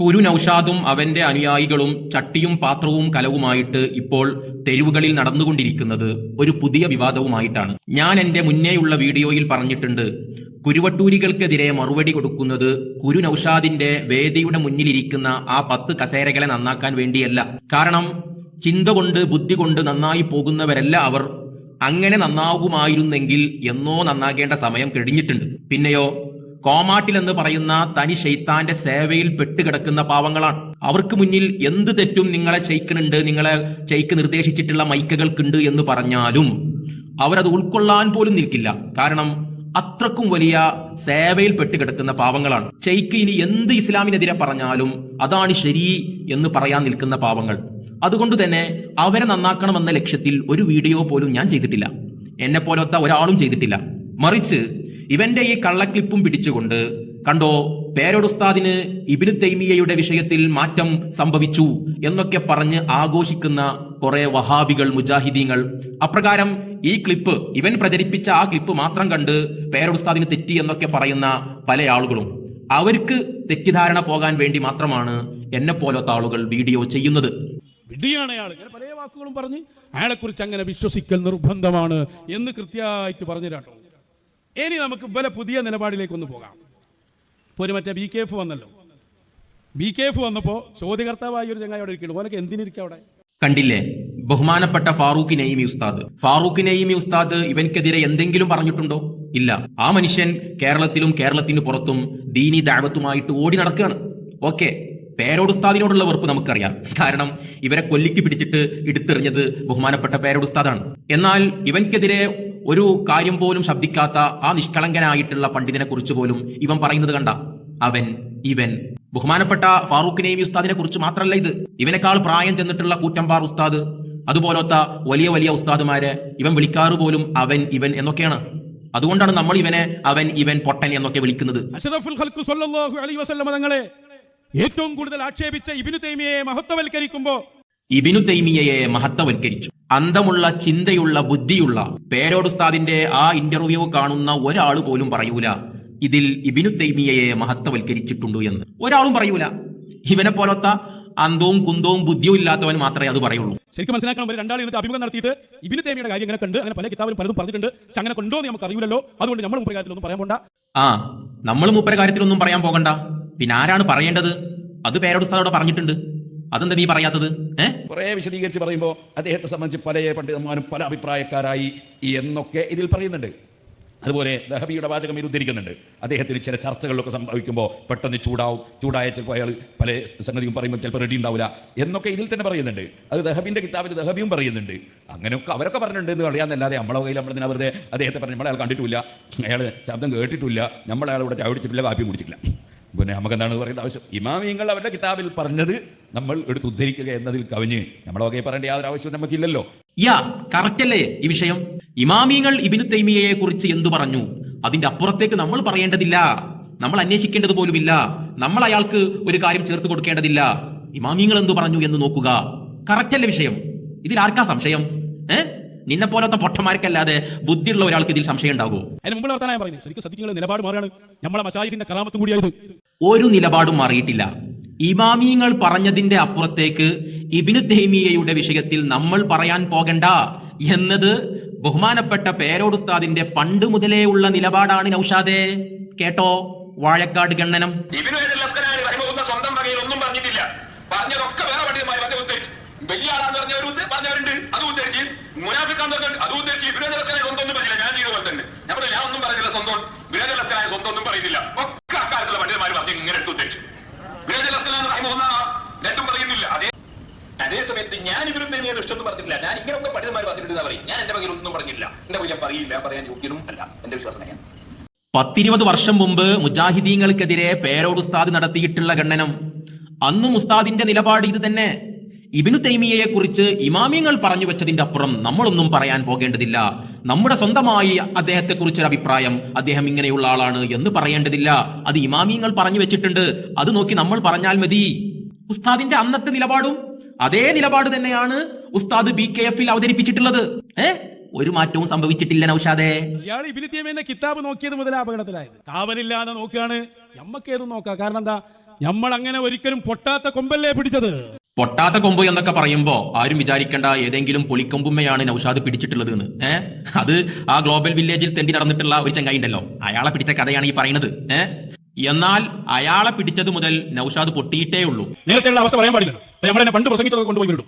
കുരു നൌഷാദും അവന്റെ അനുയായികളും ചട്ടിയും പാത്രവും കലവുമായിട്ട് ഇപ്പോൾ തെരുവുകളിൽ നടന്നുകൊണ്ടിരിക്കുന്നത് ഒരു പുതിയ വിവാദവുമായിട്ടാണ്. ഞാൻ എന്റെ മുന്നേയുള്ള വീഡിയോയിൽ പറഞ്ഞിട്ടുണ്ട് കുരുവട്ടൂരികൾക്കെതിരെ മറുപടി കൊടുക്കുന്നത് കുരു നൌഷാദിന്റെ വേദിയുടെ മുന്നിലിരിക്കുന്ന ആ പത്ത് കസേരകളെ നന്നാക്കാൻ വേണ്ടിയല്ല. കാരണം ചിന്ത കൊണ്ട് ബുദ്ധി കൊണ്ട് നന്നായി പോകുന്നവരല്ല അവർ. അങ്ങനെ നന്നാകുമായിരുന്നെങ്കിൽ എന്നോ നന്നാകേണ്ട സമയം കഴിഞ്ഞിട്ടുണ്ട്. പിന്നെയോ കോമാട്ടിൽ എന്ന് പറയുന്ന തനി ഷെയ്ത്താന്റെ സേവയിൽ പെട്ടുകിടക്കുന്ന പാവങ്ങളാണ്. അവർക്ക് മുന്നിൽ എന്ത് തെറ്റും നിങ്ങളെ ചെയ്ക്കുന്നുണ്ട് നിങ്ങളെ ചെയ്ക്ക് നിർദ്ദേശിച്ചിട്ടുള്ള മൈക്കകൾക്കുണ്ട് എന്ന് പറഞ്ഞാലും അവരത് ഉൾക്കൊള്ളാൻ പോലും നിൽക്കില്ല. കാരണം അത്രക്കും വലിയ സേവയിൽ പെട്ടുകിടക്കുന്ന പാവങ്ങളാണ്. ചെയ്ക്ക് ഇനി എന്ത് ഇസ്ലാമിനെതിരെ പറഞ്ഞാലും അതാണ് ശരി എന്ന് പറയാൻ നിൽക്കുന്ന പാവങ്ങൾ. അതുകൊണ്ട് തന്നെ അവരെ നന്നാക്കണമെന്ന ലക്ഷ്യത്തിൽ ഒരു വീഡിയോ പോലും ഞാൻ ചെയ്തിട്ടില്ല. എന്നെ പോലത്തെ ഒരാളും ചെയ്തിട്ടില്ല. മറിച്ച് ഇവന്റെ ഈ കള്ളക്ലിപ്പും പിടിച്ചുകൊണ്ട് കണ്ടോ പേരോടുസ്താദിന് ഇബിന് തൈമിയയുടെ വിഷയത്തിൽ മാറ്റം സംഭവിച്ചു എന്നൊക്കെ പറഞ്ഞ് ആഘോഷിക്കുന്ന കുറെ വഹാബികൾ മുജാഹിദീങ്ങൾ. അപ്രകാരം ഈ ക്ലിപ്പ് ഇവൻ പ്രചരിപ്പിച്ച ആ ക്ലിപ്പ് മാത്രം കണ്ട് പേരോടുസ്താദിന് തെറ്റി എന്നൊക്കെ പറയുന്ന പല ആളുകളും. അവർക്ക് തെറ്റിദ്ധാരണ പോകാൻ വേണ്ടി മാത്രമാണ് എന്നെ പോലത്തെ ആളുകൾ വീഡിയോ ചെയ്യുന്നത്. വിഡിയാണ് അയാൾ പല വാക്കുകളും പറഞ്ഞ് അയാളെക്കുറിച്ച് അങ്ങനെ വിശ്വസിക്കൽ നിർബന്ധമാണ് എന്ന് കൃത്യമായിട്ട് പറഞ്ഞു ഇനി നമുക്ക് ഇവലെ പുതിയ നിലപാടിലേക്ക് ഒന്ന് പോകാം. ഇപ്പോൾ ഒരു മറ്റേ ബി കെ എഫ് വന്നല്ലോ. ബി കെ എഫ് വന്നപ്പോൾ ചോദ്യകർത്താവായ ഒരു ചങ്ങായി അവിടെ ഇരിക്കുന്നു ഓനൊക്കെ എന്തിനിരിക്കും അവിടെ? കണ്ടില്ലേ? ബഹുമാനപ്പെട്ട ഫാറൂഖ് നെയ്മി ഉസ്താദ്. ഫാറൂഖ് നെയ്മി ഉസ്താദ് ഇവൻക്കെതിരെ എന്തെങ്കിലും പറഞ്ഞിട്ടുണ്ടോ? ഇല്ല. ആ മനുഷ്യൻ കേരളത്തിലും കേരളത്തിന് പുറത്തും ദീനി ദാവത്തുമായിട്ട് ഓടി നടക്കുകയാണ്. ഓക്കെ. പേരോട് ഉസ്താദിനോടുള്ള വെറുപ്പ് നമുക്കറിയാം. കാരണം ഇവരെ കൊല്ലിക്ക് പിടിച്ചിട്ട് എടുത്തെറിഞ്ഞത് ബഹുമാനപ്പെട്ട പേരോട് ഉസ്താദാണ്. എന്നാൽ ഇവൻക്കെതിരെ ഒരു കാര്യം പോലും ശബ്ദിക്കാത്ത ആ നിഷ്കളങ്കനായിട്ടുള്ള പണ്ഡിതനെ കുറിച്ച് പോലും ഇവൻ പറയുന്നത് കണ്ട. അവൻ ഇവൻ. ബഹുമാനപ്പെട്ട ഫാറൂഖ് ഉസ്താദിനെ കുറിച്ച് മാത്രമല്ല ഇത്. ഇവനേക്കാൾ പ്രായം ചെന്നിട്ടുള്ള കൂറ്റമ്പാർ ഉസ്താദ് അതുപോലത്തെ വലിയ വലിയ ഉസ്താദുമാരെ ഇവൻ വിളിക്കാറ് പോലും അവൻ ഇവൻ എന്നൊക്കെയാണ്. അതുകൊണ്ടാണ് നമ്മൾ ഇവനെ അവൻ ഇവൻ പൊട്ടൻ എന്നൊക്കെ വിളിക്കുന്നത്. ഏറ്റവും കൂടുതൽ ആക്ഷേപിച്ച ഇബ്നു തൈമിയെ മഹത്വവൽക്കരിക്കുമ്പോൾ ഇബിനു തൈമിയയെ മഹത്വവൽക്കരിച്ചു. അന്തമുള്ള ചിന്തയുള്ള ബുദ്ധിയുള്ള പേരോടുസ്താദിന്റെ ആ ഇന്റർവ്യൂ കാണുന്ന ഒരാൾ പോലും പറയൂല ഇതിൽ ഇബിനു തൈമിയയെ മഹത്വവൽക്കരിച്ചിട്ടുണ്ട് എന്ന്. ഒരാളും പറയൂല. ഇവനെ പോലത്ത അന്തവും കുന്തവും ബുദ്ധിയും ഇല്ലാത്തവൻ മാത്രമേ അത് പറയുള്ളൂ. ശരിക്കും മനസ്സിലാക്കണം രണ്ടാൾ ഇന്നത്തെ അഭിമുഖം നടത്തിയിട്ട് ഇബിന് തേമിയുടെ കാര്യം ഇങ്ങനെ കണ്ട് അങ്ങനെ പല കിതാബിലും പലതും പറഞ്ഞിട്ടുണ്ട്. പക്ഷെ അങ്ങനെ കൊണ്ടോ നമുക്ക് അറിയില്ലല്ലോ അതുകൊണ്ട് നമ്മൾ മുമ്പ് കാര്യത്തിലൊന്നും പറയാൻ പോണ്ട. ആ നമ്മൾ മുപ്പര കാര്യത്തിലൊന്നും പറയാൻ പോകണ്ട. പിന്നെ ആരാണ് പറയേണ്ടത്? അത് പേരോടുസ്താദോട് പറഞ്ഞിട്ടുണ്ട്. അതെന്താ നീ പറയാത്തത്? കുറെ വിശദീകരിച്ച് പറയുമ്പോൾ അദ്ദേഹത്തെ സംബന്ധിച്ച് പല പണ്ഡിതന്മാരും പല അഭിപ്രായക്കാരായി എന്നൊക്കെ ഇതിൽ പറയുന്നുണ്ട്. അതുപോലെ ദഹബിയുടെ വാചകം ഇത് ഉദ്ധരിക്കുന്നുണ്ട്. അദ്ദേഹത്തിന് ചില ചർച്ചകളിലൊക്കെ സംഭവിക്കുമ്പോൾ പെട്ടെന്ന് ചൂടാവും. ചൂടായ ചിലപ്പോൾ അയാൾ പല സംഗതിയും പറയുമ്പോൾ ചിലപ്പോൾ റെഡി ഉണ്ടാവില്ല എന്നൊക്കെ ഇതിൽ തന്നെ പറയുന്നുണ്ട്. അത് ദഹബിന്റെ കിതാബിൽ ദഹബിയും പറയുന്നുണ്ട്. അങ്ങനെയൊക്കെ അവരൊക്കെ പറഞ്ഞിട്ടുണ്ട് എന്ന് പറയാമെന്നല്ലാതെ നമ്മളെ കയ്യിൽ നമ്മൾ വെറുതെ അദ്ദേഹത്തെ പറഞ്ഞ് നമ്മളയാൾ കണ്ടിട്ടില്ല. അയാൾ ശബ്ദം കേട്ടിട്ടില്ല. നമ്മളയാൾ ഇവിടെ ചവിടിച്ചിട്ടില്ല കാപ്പി കുടിച്ചിട്ടില്ല. പിന്നെ നമുക്ക് എന്താണ് പറയേണ്ട ആവശ്യം? ഇമാമിയങ്ങൾ അവരുടെ കിതാബിൽ പറഞ്ഞത് നമ്മൾ എടുത്ത് ഉദ്ധരിക്കുക എന്നതിൽ കവിഞ്ഞ് നമ്മളെ വകയെ പറയേണ്ട യാതൊരു ആവശ്യവും നമുക്കില്ലല്ലോ. യാ കറക്റ്റ് അല്ലേ ഈ വിഷയം? ഇമാമിങ്ങൾ ഇബിനു തൈമിയയെ കുറിച്ച് എന്തു പറഞ്ഞു? അതിന്റെ അപ്പുറത്തേക്ക് നമ്മൾ പറയേണ്ടതില്ല. നമ്മൾ അന്വേഷിക്കേണ്ടത് പോലുമില്ല. നമ്മൾ അയാൾക്ക് ഒരു കാര്യം ചേർത്ത് കൊടുക്കേണ്ടതില്ല. ഇമാമിങ്ങൾ എന്തു പറഞ്ഞു എന്ന് നോക്കുക. കറക്റ്റ് അല്ലേ വിഷയം? ഇതിൽ ആർക്കാ സംശയം? ഏ? നിന്നെ പോലത്തെ പൊട്ടന്മാർക്കല്ലാതെ ബുദ്ധിയുള്ള ഒരാൾക്ക് ഇതിൽ സംശയം ഉണ്ടാകുമോ അതിന് മുമ്പ് വർത്താനായി പറയുന്നത് ശരിക്കും സത്യങ്ങളുടെ നിലപാട് മാറിയാണ് നമ്മളെ മഷായിഖിന്റെ കലാമത്തും കൂടിയായത്. ഒരു നിലപാടും മാറിയിട്ടില്ല. ഇമാമിയങ്ങൾ പറഞ്ഞതിന്റെ അപ്പുറത്തേക്ക് ഇബിനു തൈമിയയുടെ വിഷയത്തിൽ നമ്മൾ പറയാൻ പോകണ്ട എന്നത് ബഹുമാനപ്പെട്ട പേരോടുസ്താദിന്റെ പണ്ട് മുതലേ ഉള്ള നിലപാടാണ് നൌഷാദെ. കേട്ടോ? വാഴക്കാട് ഗണ്ണനം. സ്വന്തം വകയിൽ ഒന്നും പറഞ്ഞിട്ടില്ല. വേറെ ഉദ്ധരിച്ചു. ഉദ്ധരിച്ച്. സ്വന്തം ഞാൻ തന്നെ. ഞാൻ ഒന്നും പറഞ്ഞില്ല സ്വന്തം. സ്വന്തം ഒന്നും പറയുന്നില്ല ഒക്കെ അക്കാലത്തുള്ള പണ്ഡിതന്മാർ പറഞ്ഞ് ഇങ്ങനെ എടുത്ത് ഉദ്ധരിച്ചു ബിനോദ് ലസ്കനാൻ റഹിമുള്ള രണ്ടും പറയുന്നില്ല അതേ അതേ സമയത്ത് ഞാൻ ഇവരും തന്നെ ഇഷ്ടമൊന്നും പറഞ്ഞിട്ടില്ല. ഞാൻ ഇങ്ങനെ ഒന്നും പണ്ഡിതന്മാർ പറഞ്ഞിട്ടുണ്ട് പറയും. ഞാൻ എന്റെ പകരം ഒന്നും പറഞ്ഞില്ല എന്റെ ഞാൻ പറയില്ല. പറയാൻ യോഗ്യനും അല്ല എന്റെ വിശ്വാസം ഞാൻ പത്തിരുപത് വർഷം മുമ്പ് മുജാഹിദീങ്ങൾക്കെതിരെ പേരോട് ഉസ്താദ് നടത്തിയിട്ടുള്ള ഖണ്ഡനം. അന്നും ഉസ്താദിന്റെ നിലപാട് ഇത് തന്നെ. ഇബിനു തൈമിയയെ കുറിച്ച് ഇമാമിയങ്ങൾ പറഞ്ഞു വെച്ചതിന്റെ അപ്പുറം നമ്മളൊന്നും പറയാൻ പോകേണ്ടതില്ല. നമ്മുടെ സ്വന്തമായി അദ്ദേഹത്തെ കുറിച്ചൊരു അഭിപ്രായം അദ്ദേഹം ഇങ്ങനെയുള്ള ആളാണ് എന്ന് പറയേണ്ടതില്ല. അത് ഇമാമിയങ്ങൾ പറഞ്ഞു വെച്ചിട്ടുണ്ട്. അത് നോക്കി നമ്മൾ പറഞ്ഞാൽ മതി. ഉസ്താദിന്റെ അന്നത്തെ നിലപാടും അതേ നിലപാട് തന്നെയാണ് ഉസ്താദ് ബി കെ എഫിൽ അവതരിപ്പിച്ചിട്ടുള്ളത്. ഏ? ഒരു മാറ്റവും സംഭവിച്ചിട്ടില്ല നൗഷാദേ. ഇയാൾ കിതാബ് നോക്കിയത് മുതൽ അപകടത്തിലായത്. കാവലില്ലാതെ നോക്കുകയാണ്. നമ്മക്ക് ഏതും നോക്കാം. കാരണം എന്താ? നമ്മൾ അങ്ങനെ ഒരിക്കലും പൊട്ടാത്ത കൊമ്പല്ലേ പിടിച്ചത്? പൊട്ടാത്ത കൊമ്പ് എന്നൊക്കെ പറയുമ്പോ ആരും വിചാരിക്കേണ്ട ഏതെങ്കിലും പൊളിക്കൊമ്പുമ്മയാണ് നൌഷാദ് പിടിച്ചിട്ടുള്ളത് എന്ന്. ഏഹ് അത് ആ ഗ്ലോബൽ വില്ലേജിൽ തെണ്ടി നടന്നിട്ടുള്ള ഒരു ചങ്ങായി ഉണ്ടല്ലോ അയാളെ പിടിച്ച കഥയാണ് ഈ പറയുന്നത്. ഏഹ് എന്നാൽ അയാളെ പിടിച്ചത് മുതൽ നൗഷാദ് പൊട്ടിയിട്ടേ ഉള്ളൂ. നേരത്തെയുള്ള അവസ്ഥ പറയാൻ പാടില്ല. എന്നെ പണ്ട് പ്രസംഗിച്ചത് കൊണ്ടുപോയി വിടും.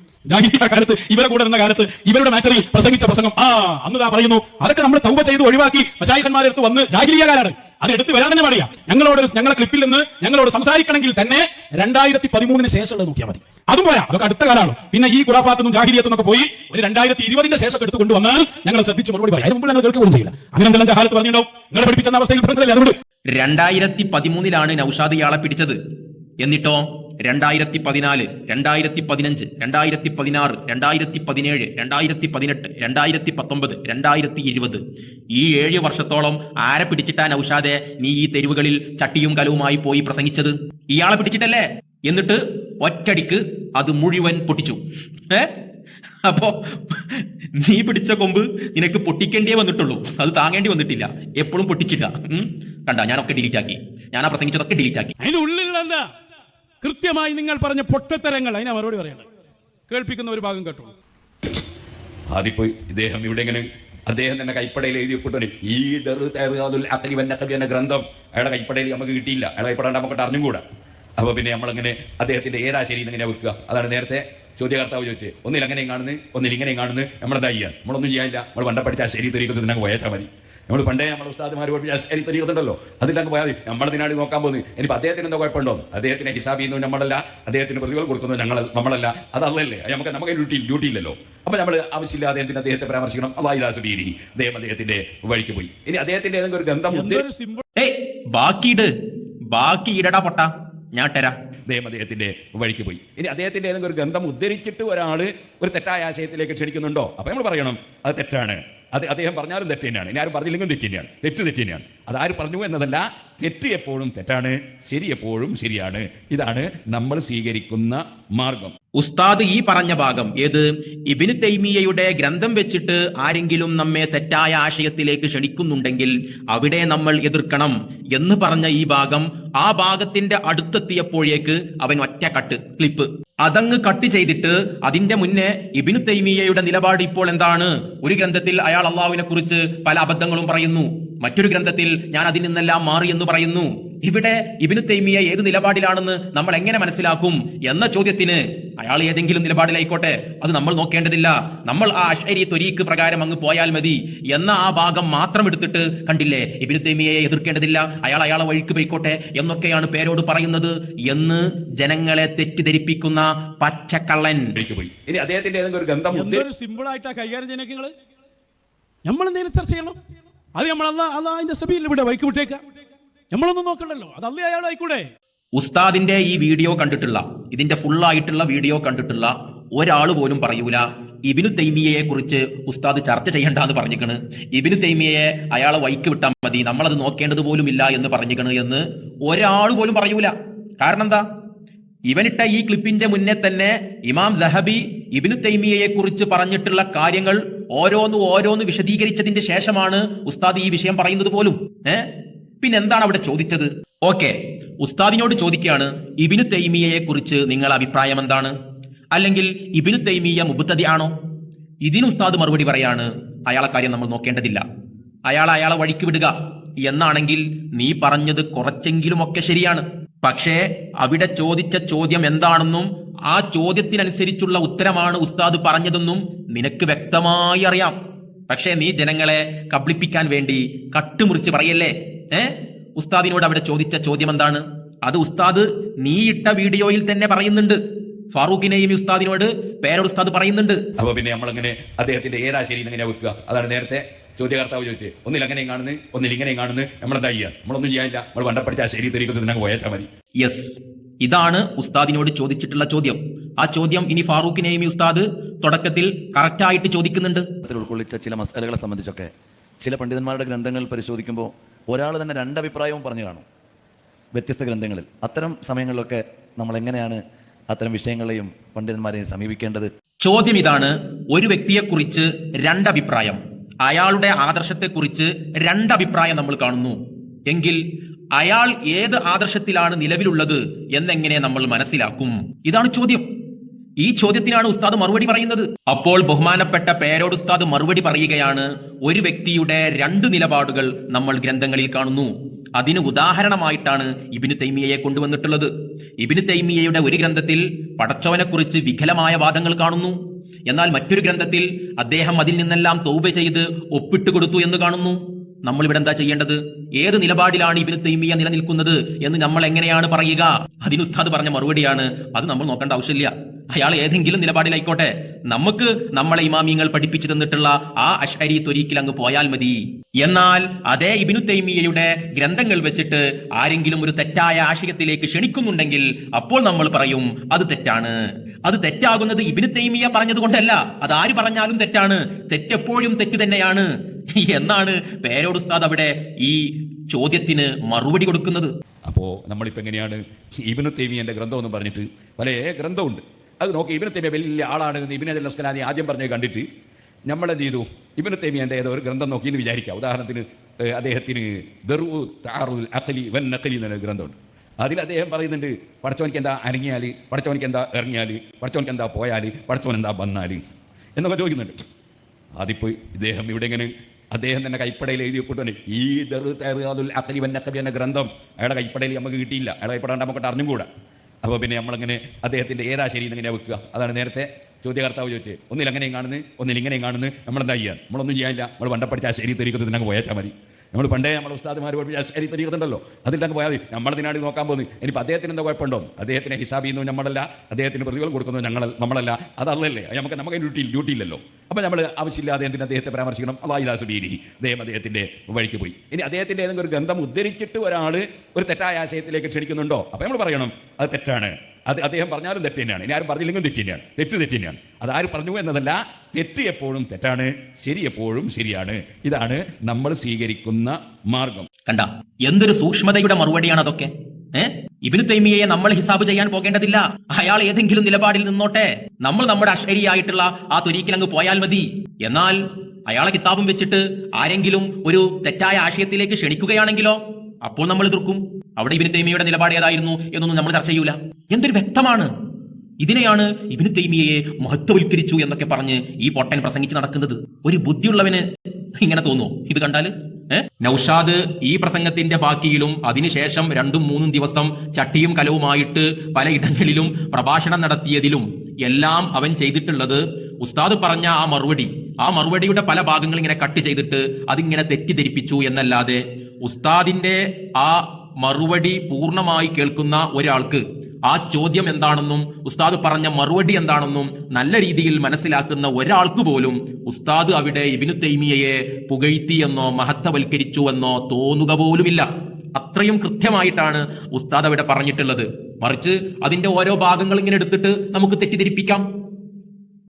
കാലത്ത് ഇവരെ കൂടെ ഇരുന്ന കാലത്ത് ഇവരുടെ മാറ്ററി പ്രസംഗിച്ച പ്രസംഗം. ആ അന്ന് പറയുന്നു അതൊക്കെ നമ്മൾ തൗബ ചെയ്ത് ഒഴിവാക്കി മശായിഖന്മാരെടുത്ത് വന്ന് ജാഹിലിയ കാലാണ്. അത് എടുത്ത് വരാൻ തന്നെ പറയാം ഞങ്ങളോട് ഞങ്ങളെ ക്ലിപ്പിൽ നിന്ന് ഞങ്ങളോട് സംസാരിക്കണമെങ്കിൽ തന്നെ രണ്ടായിരത്തി പതിമൂന്നിന് ശേഷമുള്ളത് നോക്കിയാൽ മതി. അതും പോരാ. അതൊക്കെ അടുത്ത കാലമാണ്. പിന്നെ ഈ കുറാഫാത്തും ജാഹിരിയത്തും പോയി ഒരു രണ്ടായിരത്തി ഇരുപതിന്റെ ശേഷം എടുത്തു കൊണ്ടുവന്നാൽ ഞങ്ങൾ ശ്രദ്ധിച്ച് മറുപടി പറയാം അതിന് മുമ്പ് ഞങ്ങൾ കേൾക്കുകയും ചെയ്യില്ല. അങ്ങനെ എന്തെങ്കിലും കാലത്ത് പറഞ്ഞിട്ടുണ്ടോ നിങ്ങളെ പഠിപ്പിച്ച അവസ്ഥയിൽ രണ്ടായിരത്തി പതിമൂന്നിലാണ് നൌഷാദ് ഇയാളെ പിടിച്ചത്. എന്നിട്ടോ? രണ്ടായിരത്തി പതിനാല് രണ്ടായിരത്തി പതിനഞ്ച് രണ്ടായിരത്തി പതിനാറ് രണ്ടായിരത്തി പതിനേഴ് രണ്ടായിരത്തി പതിനെട്ട് രണ്ടായിരത്തി പത്തൊമ്പത് രണ്ടായിരത്തി ഇരുപത് ഈ ഏഴ് വർഷത്തോളം ആരെ പിടിച്ചിട്ടാ നൌഷാദെ നീ ഈ തെരുവുകളിൽ ചട്ടിയും കലവുമായി പോയി പ്രസംഗിച്ചത്? ഇയാളെ പിടിച്ചിട്ടല്ലേ? എന്നിട്ട് ഒറ്റടിക്ക് അത് മുഴുവൻ പൊട്ടിച്ചു. ഏ? അപ്പോ നീ പിടിച്ച കൊമ്പ് നിനക്ക് പൊട്ടിക്കേണ്ടേ വന്നിട്ടുള്ളൂ. അത് താങ്ങേണ്ടി വന്നിട്ടില്ല. എപ്പോഴും പൊട്ടിച്ചില്ല. കണ്ട ഞാനൊക്കെ ഡിലീറ്റ് ആക്കി ഞാൻ ആ പ്രസംഗിച്ചതൊക്കെ ഡിലീറ്റ് ആക്കി അതിന്റെ ഉള്ളിലുള്ള കൃത്യമായി നിങ്ങൾ പറഞ്ഞ പൊട്ടത്തരങ്ങൾ അതിനാ മറുപടി പറയണം കേൾപ്പിക്കുന്ന ഒരു ഭാഗം കേട്ടോളൂ. അതിപ്പോ ഇദ്ദേഹം ഇവിടെ ഇങ്ങനെ അദ്ദേഹം തന്നെ കൈപ്പടയിൽ ഈ ദറു തേറുകാതുൽ അഖലി എന്ന ഗ്രന്ഥം അയാളുടെ കൈപ്പടയിൽ നമുക്ക് കിട്ടിയില്ല. അയാളെ കൈപ്പടാണ്ട് നമുക്ക് അറിഞ്ഞുകൂടാ. അപ്പൊ പിന്നെ നമ്മളിങ്ങനെ അദ്ദേഹത്തിന്റെ ഏതാ ശരി എങ്ങനെ വെക്കുക? അതാണ് നേരത്തെ ചോദ്യകർത്താവ് ചോദിച്ചത്. ഒന്നിൽ അങ്ങനെയും കാണുന്നു ഒന്നിൽ ഇങ്ങനെയും കാണുന്നു. നമ്മളെന്താ ചെയ്യാൻ? നമ്മളൊന്നും ചെയ്യാനില്ല. നമ്മൾ പഠിച്ച ആ ശരി തെരീക്കത്തിൽ തന്നെ പോയാച്ചാൽ മതി. നമ്മൾ പണ്ടേ നമ്മൾ ഉസ്താദ്മാർ പഠിപ്പിച്ച തരികത്തുണ്ടല്ലോ ശരി അതിലങ്ങ് പോയാൽ മതി. നമ്മളതിനാണ് നോക്കാൻ പോകുന്നത് ഇനിയിപ്പോൾ അദ്ദേഹത്തിന് എന്തോ കുഴപ്പമുണ്ടോ? അദ്ദേഹത്തിന് ഹിസാബ് ചെയ്യുന്നു നമ്മളല്ല. അദ്ദേഹത്തിന് പ്രതികൾ കൊടുക്കുന്നു ഞങ്ങൾ നമ്മളല്ല. അത് അതല്ലേ നമുക്ക് നമുക്ക് ഡ്യൂട്ടി ഡ്യൂട്ടി ഇല്ലല്ലോ. അപ്പം നമ്മൾ ആവശ്യമില്ലാതെ എന്തിന് അദ്ദേഹത്തെ പരാമർശിക്കണം? അള്ളാഹിദാസുബീരി അദ്ദേഹം അദ്ദേഹത്തിന്റെ വഴിക്ക് പോയി. ഇനി അദ്ദേഹത്തിന്റെ ഏതെങ്കിലും ഒരു ഗന്ധം ബാക്കിയിട്ട് ബാക്കിയിട് ബാക്കി ഇടടാ പൊട്ട. ഞാൻ തരാം അദ്ദേഹം അദ്ദേഹത്തിന്റെ വഴിക്ക് പോയി. ഇനി അദ്ദേഹത്തിന്റെ ഏതെങ്കിലും ഒരു ഗന്ധം ഉദ്ധരിച്ചിട്ട് ഒരാൾ ഒരു തെറ്റായ ആശയത്തിലേക്ക് ക്ഷണിക്കുന്നുണ്ടോ? അപ്പൊ നമ്മൾ പറയണം അത് തെറ്റാണ്. അത് അദ്ദേഹം പറഞ്ഞാലും തെറ്റ് തന്നെയാണ്. ഇനി ആരും പറഞ്ഞില്ലെങ്കിലും തെറ്റ് തന്നെയാണ്. തെറ്റ് തെറ്റ് തന്നെയാണ്. അതാര് പറഞ്ഞു എന്നതല്ല തെറ്റ് എപ്പോഴും തെറ്റാണ് ശരി എപ്പോഴും ശരിയാണ്. ഇതാണ് നമ്മൾ സ്വീകരിക്കുന്ന മാർഗം. ഉസ്താദ് ഈ പറഞ്ഞ ഭാഗം ഏത്? ഇബിന് തൈമിയയുടെ ഗ്രന്ഥം വെച്ചിട്ട് ആരെങ്കിലും നമ്മെ തെറ്റായ ആശയത്തിലേക്ക് ക്ഷണിക്കുന്നുണ്ടെങ്കിൽ അവിടെ നമ്മൾ എതിർക്കണം എന്ന് പറഞ്ഞ ഈ ഭാഗം ആ ഭാഗത്തിന്റെ അടുത്തെത്തിയപ്പോഴേക്ക് അവൻ ഒറ്റ കട്ട് ക്ലിപ്പ് അതങ്ങ് കട്ട് ചെയ്തിട്ട് അതിന്റെ മുന്നേ ഇബിനു തൈമിയയുടെ നിലപാട് ഇപ്പോൾ എന്താണ്? ഒരു ഗ്രന്ഥത്തിൽ അയാൾ അള്ളാഹുവിനെ കുറിച്ച് പല അബദ്ധങ്ങളും പറയുന്നു. മറ്റൊരു ഗ്രന്ഥത്തിൽ ഞാൻ അതിൽ നിന്നെല്ലാം മാറി എന്ന് പറയുന്നു. ഇവിടെ ഇബിനു തൈമിയ ഏത് നിലപാടിലാണെന്ന് നമ്മൾ എങ്ങനെ മനസ്സിലാക്കും എന്ന ചോദ്യത്തിന് അയാൾ ഏതെങ്കിലും നിലപാടിലായിക്കോട്ടെ അത് നമ്മൾ നോക്കേണ്ടതില്ല. നമ്മൾ ആ അഷരി തൊരീക്ക് പ്രകാരം അങ്ങ് പോയാൽ മതി എന്ന ആ ഭാഗം മാത്രം എടുത്തിട്ട് കണ്ടില്ലേ ഇബിനു തൈമിയയെ എതിർക്കേണ്ടതില്ല അയാൾ അയാളെ വഴിക്ക് പോയിക്കോട്ടെ എന്നൊക്കെയാണ് പേരോട് പറയുന്നത് എന്ന് ജനങ്ങളെ തെറ്റിദ്ധരിപ്പിക്കുന്ന പച്ചക്കള്ളൻ. ഇനി അദ്ദേഹത്തിന്റെ ഏതെങ്കിലും ഒരു ഗന്ധം സിമ്പിൾ ആയിട്ടാ കൈകാര്യം നമ്മൾ എന്തെങ്കിലും ചർച്ച ചെയ്യണം. അത് നമ്മൾ അല്ല അല്ല അതിന്റെ സഭയിൽ ഇവിടെ വൈക്ക് വിട്ടേക്ക. നമ്മളൊന്നും നോക്കണ്ടല്ലോ. അത് അല്ലേ അയാൾ ആയിക്കൂടെ? ഉസ്താദിന്റെ ഈ വീഡിയോ കണ്ടിട്ടുള്ള ഇതിന്റെ ഫുൾ ആയിട്ടുള്ള വീഡിയോ കണ്ടിട്ടുള്ള ഒരാൾ പോലും പറയൂല ഇബിനു തൈമിയയെ കുറിച്ച് ഉസ്താദ് ചർച്ച ചെയ്യണ്ട എന്ന് പറഞ്ഞിക്കണ്. ഇബിനു തൈമിയയെ അയാളെ വൈക്ക് വിട്ടാൽ മതി നമ്മളത് നോക്കേണ്ടത് പോലുമില്ല എന്ന് പറഞ്ഞിക്കണ് എന്ന് ഒരാൾ പോലും പറയൂല. കാരണം എന്താ? ഇവനിട്ട ഈ ക്ലിപ്പിന്റെ മുന്നേ തന്നെ ഇമാം ദഹബി ഇബിനു തൈമിയയെ കുറിച്ച് പറഞ്ഞിട്ടുള്ള കാര്യങ്ങൾ ഓരോന്ന് ഓരോന്ന് വിശദീകരിച്ചതിന്റെ ശേഷമാണ് ഉസ്താദ് ഈ വിഷയം പറയുന്നത് പോലും. ഏ? പിന്നെ എന്താണ് അവിടെ ചോദിച്ചത്? ഓക്കെ. ഉസ്താദിനോട് ചോദിക്കുകയാണ് ഇബിനു തൈമിയയെ കുറിച്ച് നിങ്ങൾ അഭിപ്രായം എന്താണ്? അല്ലെങ്കിൽ ഇബിനു തൈമിയ മുബുത്തതി ആണോ? ഇതിന് ഉസ്താദ് മറുപടി പറയാണ് അയാളെ കാര്യം നമ്മൾ നോക്കേണ്ടതില്ല. അയാൾ അയാളെ വഴിക്ക് വിടുക. എന്നാണെങ്കിൽ നീ പറഞ്ഞത് കുറച്ചെങ്കിലും ഒക്കെ ശരിയാണ്. പക്ഷേ അവിടെ ചോദിച്ച ചോദ്യം എന്താണെന്നും ആ ചോദ്യത്തിനനുസരിച്ചുള്ള ഉത്തരമാണ് ഉസ്താദ് പറഞ്ഞതെന്നും നിനക്ക് വ്യക്തമായി അറിയാം. പക്ഷേ നീ ജനങ്ങളെ കബളിപ്പിക്കാൻ വേണ്ടി കട്ടുമുറിച്ച് പറയല്ലേ? ഏ? ഉസ്താദിനോട് അവിടെ ചോദിച്ച ചോദ്യം എന്താണ്? അത് ഉസ്താദ് നീ ഇട്ട വീഡിയോയിൽ തന്നെ പറയുന്നുണ്ട്. ഫാറൂഖിനെയും ഉസ്താദിനോട് പേരോട് ഉസ്താദ് പറയുന്നുണ്ട്. അപ്പൊ പിന്നെ നമ്മളിങ്ങനെ അദ്ദേഹത്തിന്റെ ഏതാ ശരി എങ്ങനെ വെക്കുക. അതാണ് നേരത്തെ ചോദ്യകർത്താവ് ചോദിച്ചു ഒന്നിൽ അങ്ങനെയും കാണുന്നു? ഒന്നിൽ ഇങ്ങനെയും കാണുന്നു? നമ്മളെന്താ ചെയ്യുക നമ്മളൊന്നും ചെയ്യാനില്ല. നമ്മൾ വണ്ട പഠിച്ച ആ ശരി തെരീക്കത്തിൽ തന്നെ പോയാച്ചാൽ മതി. യെസ് ഇതാണ് ഉസ്താദിനോട് ചോദിച്ചിട്ടുള്ള ചോദ്യം. ആ ചോദ്യം ഇനി ഫാറൂഖിനെയും ഉസ്താദ് തുടക്കത്തിൽ കറക്റ്റായിട്ട് ചോദിക്കുന്നുണ്ട്. ഉൾക്കൊള്ളിച്ച ചില മസാലകളെ സംബന്ധിച്ചൊക്കെ ചില പണ്ഡിതന്മാരുടെ ഗ്രന്ഥങ്ങൾ പരിശോധിക്കുമ്പോൾ ഒരാൾ തന്നെ രണ്ടഭിപ്രായവും പറഞ്ഞു കാണും. വ്യത്യസ്ത ഗ്രന്ഥങ്ങളിൽ. അത്തരം സമയങ്ങളിലൊക്കെ നമ്മൾ എങ്ങനെയാണ് അത്തരം വിഷയങ്ങളെയും പണ്ഡിതന്മാരെയും സമീപിക്കേണ്ടത്? ചോദ്യം ഇതാണ്. ഒരു വ്യക്തിയെക്കുറിച്ച് രണ്ടഭിപ്രായം അയാളുടെ ആദർശത്തെക്കുറിച്ച് രണ്ടഭിപ്രായം നമ്മൾ കാണുന്നു. എങ്കിൽ അയാൾ ഏത് ആദർശത്തിലാണ് നിലവിലുള്ളത് എന്നെങ്ങനെ നമ്മൾ മനസ്സിലാക്കും? ഇതാണ് ചോദ്യം. ഈ ചോദ്യത്തിനാണ് ഉസ്താദ് മറുപടി പറയുന്നത്. അപ്പോൾ ബഹുമാനപ്പെട്ട പേരോട് ഉസ്താദ് മറുപടി പറയുകയാണ് ഒരു വ്യക്തിയുടെ രണ്ട് നിലപാടുകൾ നമ്മൾ ഗ്രന്ഥങ്ങളിൽ കാണുന്നു. അതിന് ഉദാഹരണമായിട്ടാണ് ഇബിന് തൈമിയയെ കൊണ്ടുവന്നിട്ടുള്ളത്. ഇബിന് തൈമിയയുടെ ഒരു ഗ്രന്ഥത്തിൽ പടച്ചവനെക്കുറിച്ച് വികലമായ വാദങ്ങൾ കാണുന്നു. എന്നാൽ മറ്റൊരു ഗ്രന്ഥത്തിൽ അദ്ദേഹം അതിൽ നിന്നെല്ലാം തൗബ ചെയ്ത് ഒപ്പിട്ടു കൊടുത്തു എന്ന് കാണുന്നു. നമ്മൾ ഇവിടെ എന്താ ചെയ്യേണ്ടത്? ഏത് നിലപാടിലാണ് ഇബിന് തൈമിയ നിലനിൽക്കുന്നത് എന്ന് നമ്മൾ എങ്ങനെയാണ് പറയുക? അതിന് ഉസ്താദ് പറഞ്ഞ മറുപടിയാണ്. അത് നമ്മൾ നോക്കേണ്ട ആവശ്യമില്ല. അയാൾ ഏതെങ്കിലും നിലപാടിലായിക്കോട്ടെ. നമുക്ക് നമ്മളെ ഇമാമിയങ്ങൾ പഠിപ്പിച്ചു തന്നിട്ടുള്ള ആ അഷ്ഹരി ത്വരീക്കിൽ അങ്ങ് പോയാൽ മതി. എന്നാൽ അതേ ഇബിനു തൈമിയയുടെ ഗ്രന്ഥങ്ങൾ വെച്ചിട്ട് ആരെങ്കിലും ഒരു തെറ്റായ ആശയത്തിലേക്ക് ക്ഷണിക്കുന്നുണ്ടെങ്കിൽ അപ്പോൾ നമ്മൾ പറയും അത് തെറ്റാണ്. അത് തെറ്റാകുന്നത് ഇബിനു തൈമിയ പറഞ്ഞതുകൊണ്ടല്ല. അത് ആര് പറഞ്ഞാലും തെറ്റാണ്. തെറ്റെപ്പോഴും തെറ്റ് തന്നെയാണ്. എന്നാണ് പേരോട് ഉസ്താദ് അവിടെ ഈ ചോദ്യത്തിന് മറുപടി കൊടുക്കുന്നത്. അപ്പോൾ നമ്മളിപ്പോൾ എങ്ങനെയാണ് ഇബിനു തൈമിയന്റെ ഗ്രന്ഥം എന്ന് പറഞ്ഞിട്ട് പല ഗ്രന്ഥമുണ്ട്. അത് നോക്കി ഇബിനു തേമിയ വലിയ ആളാണ് എന്ന് ഇബിനെ ലസ്കലാനി ആദ്യം പറഞ്ഞ് കണ്ടിട്ട് നമ്മളെന്ത് ചെയ്തു? ഇബിനു തേമിയന്റെ ഏതോ ഒരു ഗ്രന്ഥം നോക്കി എന്ന് വിചാരിക്കുക ഉദാഹരണത്തിന് അദ്ദേഹത്തിന് ദറു താറുൽ അഖലി വൻ നഖലി എന്നൊരു ഗ്രന്ഥമുണ്ട്. അതിൽ അദ്ദേഹം പറയുന്നുണ്ട് പടച്ചോനിക്ക് എന്താ അനങ്ങിയാൽ പടച്ചോനിക്ക് എന്താ ഇറങ്ങിയാൽ പടച്ചോനിക്ക് എന്താ പോയാൽ പടച്ചോൻ എന്താ വന്നാൽ എന്നൊക്കെ ചോദിക്കുന്നുണ്ട്. അതിപ്പോൾ ഇദ്ദേഹം ഇവിടെ ഇങ്ങനെ അദ്ദേഹം തന്നെ കൈപ്പടയിൽ എഴുതി വെക്കിട്ടുണ്ട് ഈ ദറു തേറുൽ അക്കലി വന്നക്കലി എന്ന ഗ്രന്ഥം അയാളുടെ കൈപ്പടയിൽ നമുക്ക് കിട്ടിയില്ല. അയാളെ കൈപ്പടാണ്ട് നമുക്ക് അറിഞ്ഞുകൂടാ അപ്പോൾ പിന്നെ നമ്മളിങ്ങനെ അദ്ദേഹത്തിന്റെ ഏതാ ശരി എന്നിങ്ങനെ വെക്കുക. അതാണ് നേരത്തെ ചോദ്യകർത്താവ് ചോദിച്ചത്. ഒന്നിൽ അങ്ങനെയും കാണുന്നു ഒന്നിൽ ഇങ്ങനെയും കാണുന്നു. നമ്മളെന്താ ചെയ്യുക? നമ്മളൊന്നും ചെയ്യാനില്ല. നമ്മൾ പണ്ടപ്പടിച്ച ആ ശരി തെരീക്കത്തിൽ അങ്ങ് പോയാച്ചാൽ മതി. നമ്മൾ പണ്ടേ നമ്മുടെ ഉസ്താദ്മാർ പഠിപ്പിച്ച ശരി തെരീക്കുന്നുണ്ടല്ലോ അതിൽ അങ്ങ് പോയാൽ മതി. നമ്മളതിനാണ് നോക്കാൻ പോകുന്നത് ഇനിയിപ്പോൾ അദ്ദേഹത്തിന് എന്താ കുഴപ്പമുണ്ടോ? അദ്ദേഹത്തിന് ഹിസാബ് ചെയ്യുന്നു നമ്മളല്ല. അദ്ദേഹത്തിന് പ്രതികൾ കൊടുക്കുന്നു ഞങ്ങൾ നമ്മളല്ല. അതല്ലല്ലേ? അത് നമുക്ക് നമുക്ക് ഡ്യൂട്ടി ഡ്യൂട്ടി ഇല്ലല്ലോ. അപ്പോൾ നമ്മൾ ആവശ്യമില്ലാതെ എന്തിന് അദ്ദേഹത്തെ പരാമർശിക്കണം? അള്ളാഹിലാസുബീനി അദ്ദേഹം അദ്ദേഹത്തിന്റെ വഴിക്ക് പോയി. ഇനി അദ്ദേഹത്തിന്റെ ഏതെങ്കിലും ഒരു ഗ്രന്ഥം ഉദ്ധരിച്ചിട്ട് ഒരാൾ ഒരു തെറ്റായ ആശയത്തിലേക്ക് ക്ഷണിക്കുന്നുണ്ടോ? അപ്പോൾ നമ്മൾ പറയണം അത് തെറ്റാണ്. അത് അദ്ദേഹം പറഞ്ഞാലും തെറ്റ് തന്നെയാണ്. ഇനി ആരും പറഞ്ഞില്ലെങ്കിലും തെറ്റ് തന്നെയാണ്. തെറ്റ് തെറ്റ് തന്നെയാണ്. അത് ആര് പറഞ്ഞു എന്നതല്ല തെറ്റ് എപ്പോഴും തെറ്റാണ് ശരി എപ്പോഴും ശരിയാണ്. ഇതാണ് നമ്മൾ സ്വീകരിക്കുന്ന മാർഗം. കണ്ട എന്തൊരു സൂക്ഷ്മതയുടെ മറുപടിയാണ് അതൊക്കെ? ഏ? ഇബിന് തൈമിയയെ നമ്മൾ ഹിസാബ് ചെയ്യാൻ പോകേണ്ടതില്ല. അയാൾ ഏതെങ്കിലും നിലപാടിൽ നിന്നോട്ടെ. നമ്മൾ നമ്മുടെ അശ്വരിയായിട്ടുള്ള ആ തുരീക്കിലങ്ങ് പോയാൽ മതി. എന്നാൽ അയാളെ കിതാബും വെച്ചിട്ട് ആരെങ്കിലും ഒരു തെറ്റായ ആശയത്തിലേക്ക് ക്ഷണിക്കുകയാണെങ്കിലോ? അപ്പോൾ നമ്മൾ എതിർക്കും. അവിടെ ഇബിന് തൈമിയയുടെ നിലപാട് ഏതായിരുന്നു എന്നൊന്നും നമ്മൾ ചർച്ച ചെയ്യൂല. എന്തൊരു വ്യക്തമാണ്. ഇതിനെയാണ് ഇബിന് തൈമിയയെ മഹത്വവൽക്കരിച്ചു എന്നൊക്കെ പറഞ്ഞ് ഈ പൊട്ടൻ പ്രസംഗിച്ച് നടക്കുന്നത്. ഒരു ബുദ്ധിയുള്ളവന് ഇങ്ങനെ തോന്നുന്നു ഇത് കണ്ടാൽ? ഏ? നൗഷാദ് ഈ പ്രസംഗത്തിന്റെ ബാക്കിയിലും അതിനുശേഷം രണ്ടും മൂന്നും ദിവസം ചട്ടിയും കലവുമായിട്ട് പലയിടങ്ങളിലും പ്രഭാഷണം നടത്തിയതിലും എല്ലാം അവൻ ചെയ്തിട്ടുള്ളത് ഉസ്താദ് പറഞ്ഞ ആ മറുപടി ആ മറുപടിയുടെ പല ഭാഗങ്ങൾ ഇങ്ങനെ കട്ട് ചെയ്തിട്ട് അതിങ്ങനെ തെറ്റിദ്ധരിപ്പിച്ചു എന്നല്ലാതെ ഉസ്താദിന്റെ ആ മറുപടി പൂർണമായി കേൾക്കുന്ന ഒരാൾക്ക് ആ ചോദ്യം എന്താണെന്നും ഉസ്താദ് പറഞ്ഞ മറുപടി എന്താണെന്നും നല്ല രീതിയിൽ മനസ്സിലാക്കുന്ന ഒരാൾക്ക് പോലും ഉസ്താദ് അവിടെ ഇബിനു തൈമിയയെ പുകഴ്ത്തിയെന്നോ മഹത്വവൽക്കരിച്ചു എന്നോ തോന്നുക പോലുമില്ല. അത്രയും കൃത്യമായിട്ടാണ് ഉസ്താദ് അവിടെ പറഞ്ഞിട്ടുള്ളത്. മറിച്ച് അതിന്റെ ഓരോ ഭാഗങ്ങൾ ഇങ്ങനെ എടുത്തിട്ട് നമുക്ക് തെറ്റിദ്ധരിപ്പിക്കാം.